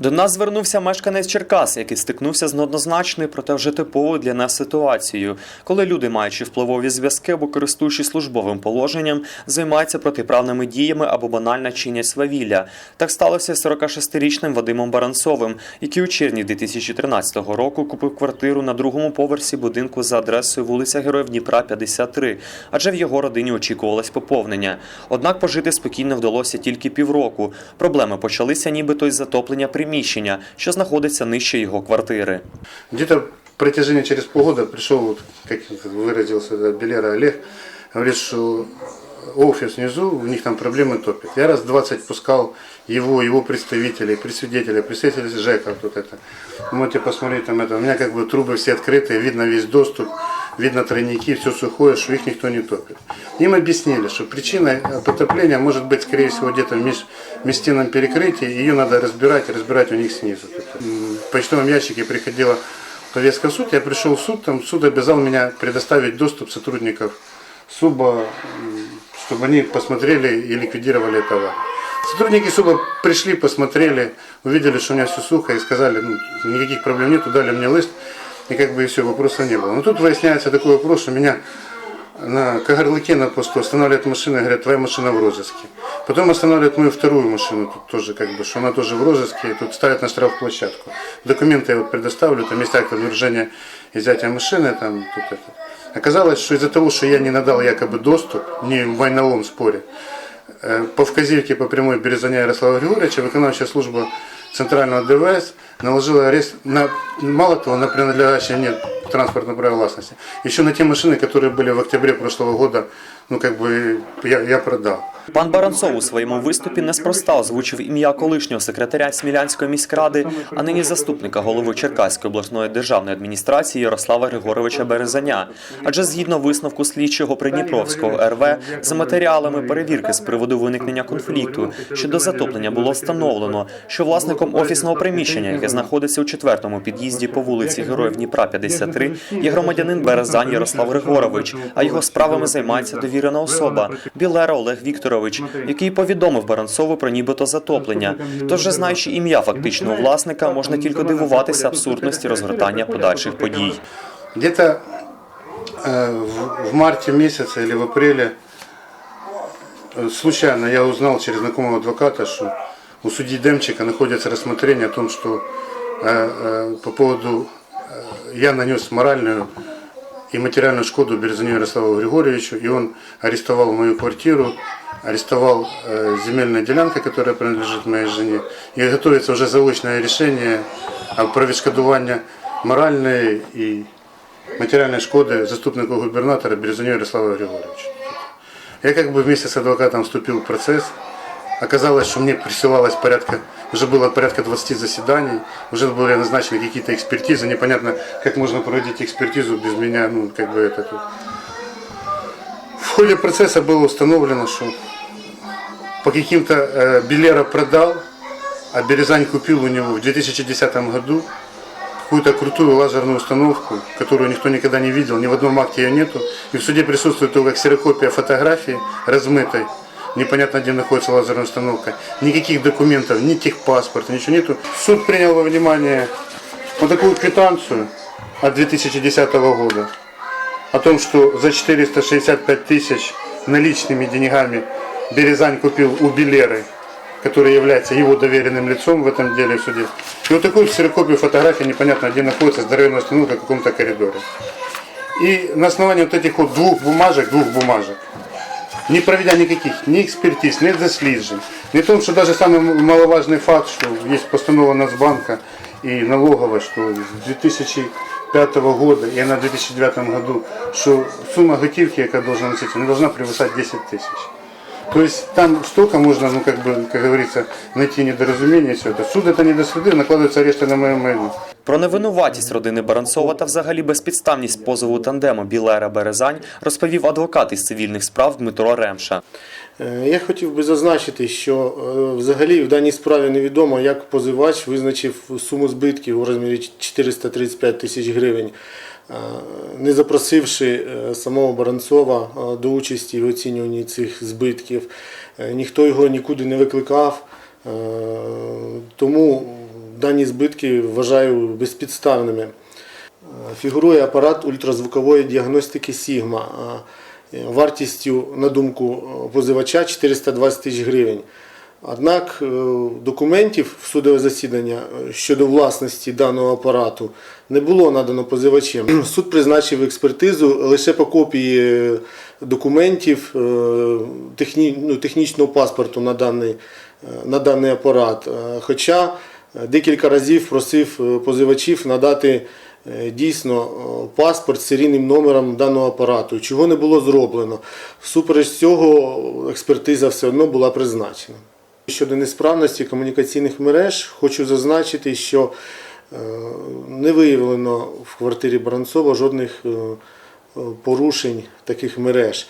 До нас звернувся мешканець Черкас, який стикнувся з неоднозначною, проте вже типовою для нас ситуацією, коли люди, маючи впливові зв'язки або користуючись службовим положенням, займаються протиправними діями або банально чинять свавілля. Так сталося з 46-річним Вадимом Баранцовим, який у червні 2013 року купив квартиру на другому поверсі будинку за адресою вулиця Героїв Дніпра, 53, адже в його родині очікувалось поповнення. Однак пожити спокійно вдалося тільки півроку. Проблеми почалися нібито із затоплення приміщення, що знаходиться нижче його квартири. Где-то протяжение через полгода пришел, вот, как выразился да, Белера Олег, говорит, что офис внизу, у них там проблемы топит. Я раз 20 пускал его, его представителей, пресвидетелей, представителей ЖЭКа, вот это. Можете посмотреть там это. У меня как бы трубы все открытые, видно весь доступ, Видно тройники, все сухое, что их никто не топит. Им объяснили, что причина потопления может быть, скорее всего, где-то в меж- межстенном перекрытии, ее надо разбирать, разбирать у них снизу. В почтовом ящике приходила повестка в суд, я пришел в суд, там суд обязал меня предоставить доступ сотрудников СУБа, чтобы они посмотрели и ликвидировали товар. Сотрудники СУБа пришли, посмотрели, увидели, что у меня все сухо, и сказали, ну, никаких проблем нету, дали мне лист, и как бы и все, вопроса не было. Но тут выясняется такой вопрос, что меня на Кагарлыке на посту останавливает машина и говорят, твоя машина в розыске. Потом останавливают мою вторую машину, тут тоже как бы, что она тоже в розыске, и тут ставят на штрафплощадку. Документы я вот предоставлю, там есть акт удержания и взятия машины, там тут это. Оказалось, что из-за того, что я не надал якобы доступ, не в войновом споре, Е, По вказівці по прямой Березаня Ярослава Григорьевича виконавча служба Центрального ДВС наложила арест на, мало того, на принадлежащее мне транспортное право властности, еще на те машины, которые были в октябре прошлого года, ну как бы я, я продал. Пан Баранцов у своєму виступі неспроста озвучив ім'я колишнього секретаря Смілянської міськради, а нині заступника голови Черкаської обласної державної адміністрації Ярослава Григоровича Березаня. Адже згідно висновку слідчого Придніпровського РВ за матеріалами перевірки з приводу виникнення конфлікту щодо затоплення було встановлено, що власником офісного приміщення, яке знаходиться у четвертому під'їзді по вулиці Героїв Дніпра 53, є громадянин Березань Ярослав Григорович, а його справами займається довірена особа Білера Олег Вікторович, який повідомив Баранцову про нібито затоплення. Тож, вже знаючи ім'я фактичного власника, можна тільки дивуватися абсурдності розгортання подальших подій. Где-то э, в, в марте месяце или в апреле э, случайно я узнал через знакомого адвоката, что у судьи Демчика находится рассмотрение о том, что э, э, по поводу э, я нанес моральную и материальную шкоду Березаню Ярославу Григорьевичу, и он арестовал мою квартиру, арестовал э, земельная делянка, которая принадлежит моей жене, и готовится уже заочное решение о провідшкодування моральної і материальной шкоды заступнику губернатора Березаню Ярославу Григорьевичу. Я как бы вместе с адвокатом вступил в процесс. Оказалось, что мне присылалось порядка, уже было порядка 20 заседаний, уже были назначены какие-то экспертизы. Непонятно, как можно проводить экспертизу без меня, ну, как бы это тут. Ходе процесса было установлено, что по каким-то э, Белера продал, а Березань купил у него в 2010 году какую-то крутую лазерную установку, которую никто никогда не видел, ни в одном акте ее нету. И в суде присутствует только ксерокопия фотографии размытой, непонятно где находится лазерная установка, никаких документов, ни техпаспорта, ничего нету. Суд принял во внимание вот такую квитанцию от 2010 года о том, что за 465 тысяч наличными деньгами Березань купил у Белеры, который является его доверенным лицом в этом деле в суде. И вот такую ксерокопию фотографии непонятно где находится здоровенная установка в каком-то коридоре. И на основании вот этих вот двух бумажек, двух бумажек, не проведя никаких ни экспертиз, ни досліджень, не том, что даже самый маловажный факт, что есть постанова Нацбанка и налоговая, что с 2005 года и она в 2009 году, что сумма готовки, яка должна носиться, не должна превышать 10 тысяч. То есть там столько можно, ну как бы, как говорится, найти недоразумение, все это. Суд это не доследил, накладываются арешты на мое майно. Про невинуватість родини Баранцова та взагалі безпідставність позову тандему Білера Березань розповів адвокат із цивільних справ Дмитро Ремша. Е, Я хотів би зазначити, що е, взагалі в даній справі невідомо, як позивач визначив суму збитків у розмірі 435 тисяч гривень, е, не запросивши самого Баранцова до участі в оцінюванні цих збитків. Ніхто його нікуди не викликав, тому дані збитки вважаю безпідставними. Е, Фігурує апарат ультразвукової діагностики Сігма е, вартістю, на думку е, позивача, 420 тисяч гривень. Однак документів в судове засідання щодо власності даного апарату не було надано позивачем. Суд призначив експертизу лише по копії документів ну, технічного паспорту на даний, на даний апарат. Хоча декілька разів просив е, позивачів надати е, дійсно е, паспорт з серійним номером даного апарату, чого не було зроблено. Всупереч цього експертиза все одно була призначена. Щодо несправності комунікаційних мереж, хочу зазначити, що е, не виявлено в квартирі Баранцова жодних е, е, порушень таких мереж.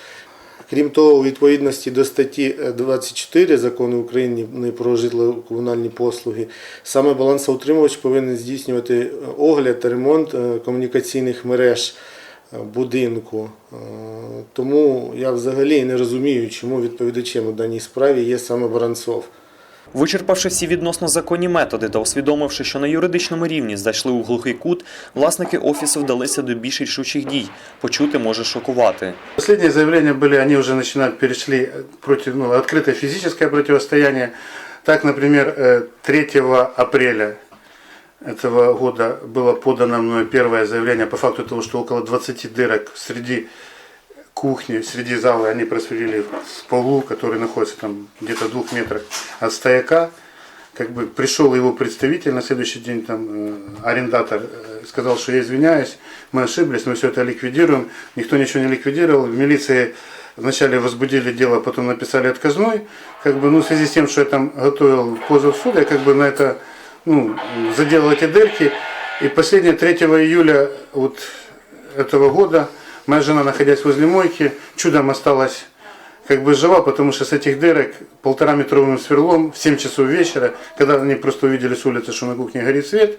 Крім того, у відповідності до статті 24 закону України про житлово-комунальні послуги, саме балансоутримувач повинен здійснювати е, огляд та ремонт е, комунікаційних мереж е, будинку. Е, Тому я взагалі не розумію, чому відповідачем у даній справі є саме Баранцов. Вичерпавши всі відносно законні методи та усвідомивши, що на юридичному рівні зайшли у глухий кут, власники офісу вдалися до більш рішучих дій. Почути може шокувати. Последние заявления были, они уже начинают перешли против, ну, открытое физическое противостояние. Так, например, э, 3 апреля этого года было подано мною первое заявление по факту того, что около 20 дырок среди кухни, среди зала они просверлили в полу, который находится там где-то в двух метрах от стояка. Как бы пришел его представитель на следующий день, там э, арендатор э, сказал, что я извиняюсь, мы ошиблись, мы все это ликвидируем. Никто ничего не ликвидировал. В милиции вначале возбудили дело, потом написали отказной. Как бы, ну, в связи с тем, что я там готовил позов в суд, я как бы на это ну, заделал эти дырки. И последнее 3 июля вот этого года моя жена, находясь возле мойки, чудом осталась как бы жива, потому что с этих дырок полтора метровым сверлом в 7 часов вечера, когда они просто увидели с улицы, что на кухне горит свет,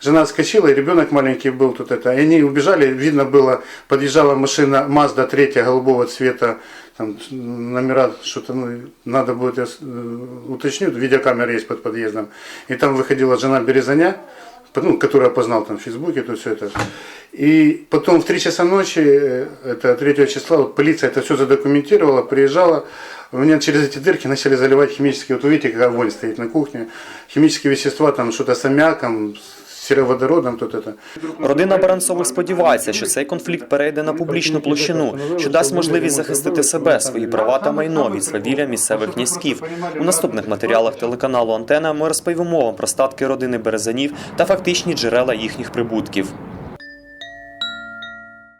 жена отскочила, и ребенок маленький был тут это. И они убежали, видно было, подъезжала машина Mazda 3 голубого цвета, там номера, что-то ну, надо будет я э, уточню, видеокамера есть под подъездом. И там выходила жена Березаня, ну, которую я познал там в Фейсбуке, тут все это. И потом в 3 часа ночи, э, это 3 числа, вот полиция это все задокументировала, приезжала, у меня через эти дырки начали заливать химические, вот вы видите, какая вонь стоит на кухне, химические вещества, там что-то с аммиаком, с сероводородом, тут это. Родина Баранцових сподівається, що цей конфлікт перейде на публічну площину, що дасть можливість захистити себе, свої права та майно від свавілля місцевих князьків. У наступних матеріалах телеканалу Антена ми розповімо вам про статки родини Березанів та фактичні джерела їхніх прибутків.